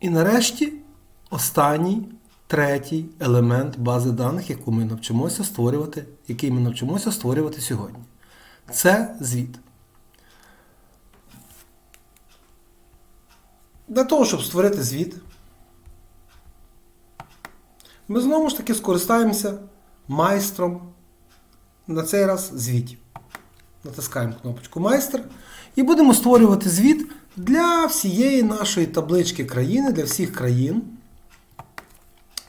І нарешті останній, третій елемент бази даних, яку ми навчимося створювати, який ми навчимося створювати сьогодні. Це звіт. Для того, щоб створити звіт, ми знову ж таки скористаємося майстром на цей раз звітів. Натискаємо кнопочку Майстер і будемо створювати звіт для всієї нашої таблички країни, для всіх країн,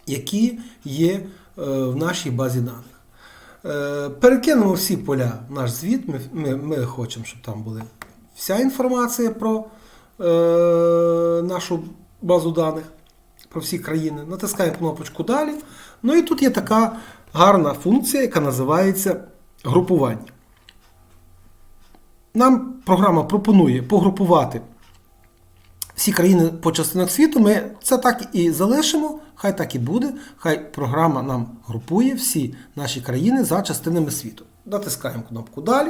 які є е, в нашій базі даних. Е, Перекинемо всі поля в наш звіт. Ми, ми, ми хочемо, щоб там була вся інформація про е, нашу базу даних, про всі країни. Натискаємо кнопочку Далі. Ну і тут є така гарна функція, яка називається групування. Нам програма пропонує погрупувати всі країни по частинах світу. Ми це так і залишимо, хай так і буде. Хай програма нам групує всі наші країни за частинами світу. Натискаємо кнопку Далі.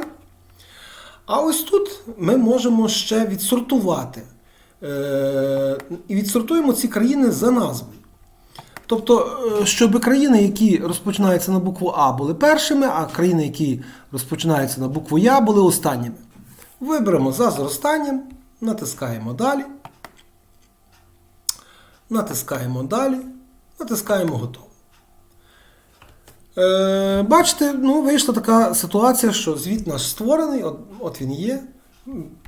А ось тут ми можемо ще відсортувати. Е, І відсортуємо ці країни за назвою. Тобто, е, щоб країни, які розпочинаються на букву А, були першими, а країни, які розпочинаються на букву Я, були останніми. Виберемо за зростанням, натискаємо далі. Натискаємо далі, натискаємо готово. Е, бачите, ну, вийшла така ситуація, що звіт наш створений, от, от він є.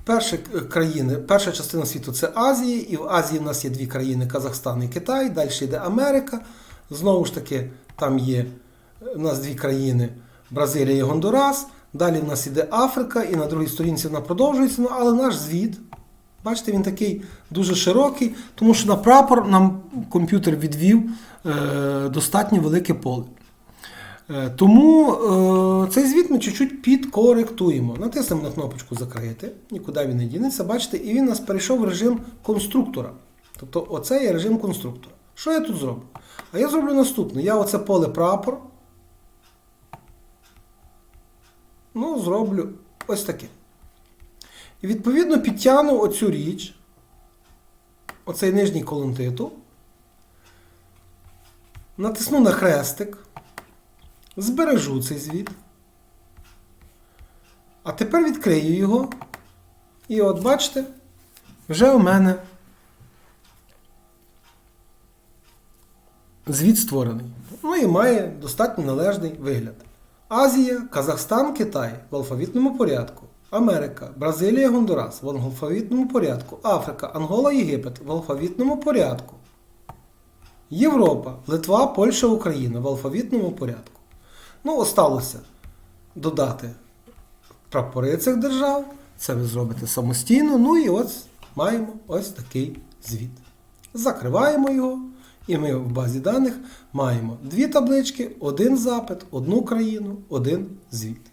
Перші країни, перша частина світу це Азія, і в Азії в нас є дві країни Казахстан і Китай, далі йде Америка. Знову ж таки, там є у нас дві країни Бразилія і Гондурас. Далі в нас іде Африка, і на другій сторінці вона продовжується. Ну, але наш звіт, бачите, він такий дуже широкий, тому що на прапор нам комп'ютер відвів е, достатньо велике поле. Е, Тому е, цей звіт ми чуть-чуть підкоректуємо. Натиснемо на кнопочку Закрити, нікуди він не дінеться, бачите, і він у нас перейшов в режим конструктора. Тобто оце є режим конструктора. Що я тут зроблю? А я зроблю наступне. Я оце поле прапор. Ну, зроблю ось таке. І відповідно підтягну оцю річ, оцей нижній колон титул, натисну на хрестик. Збережу цей звіт. А тепер відкрию його. І от бачите, вже у мене звіт створений. Ну і має достатньо належний вигляд. Азія, Казахстан, Китай в алфавітному порядку. Америка, Бразилія, Гондурас в алфавітному порядку. Африка, Ангола, Єгипет в алфавітному порядку. Європа, Литва, Польща, Україна в алфавітному порядку. Ну, осталося додати прапори цих держав. Це ви зробите самостійно. Ну і ось маємо ось такий звіт. Закриваємо його. І ми в базі даних маємо дві таблички, один запит, одну країну, один звіт.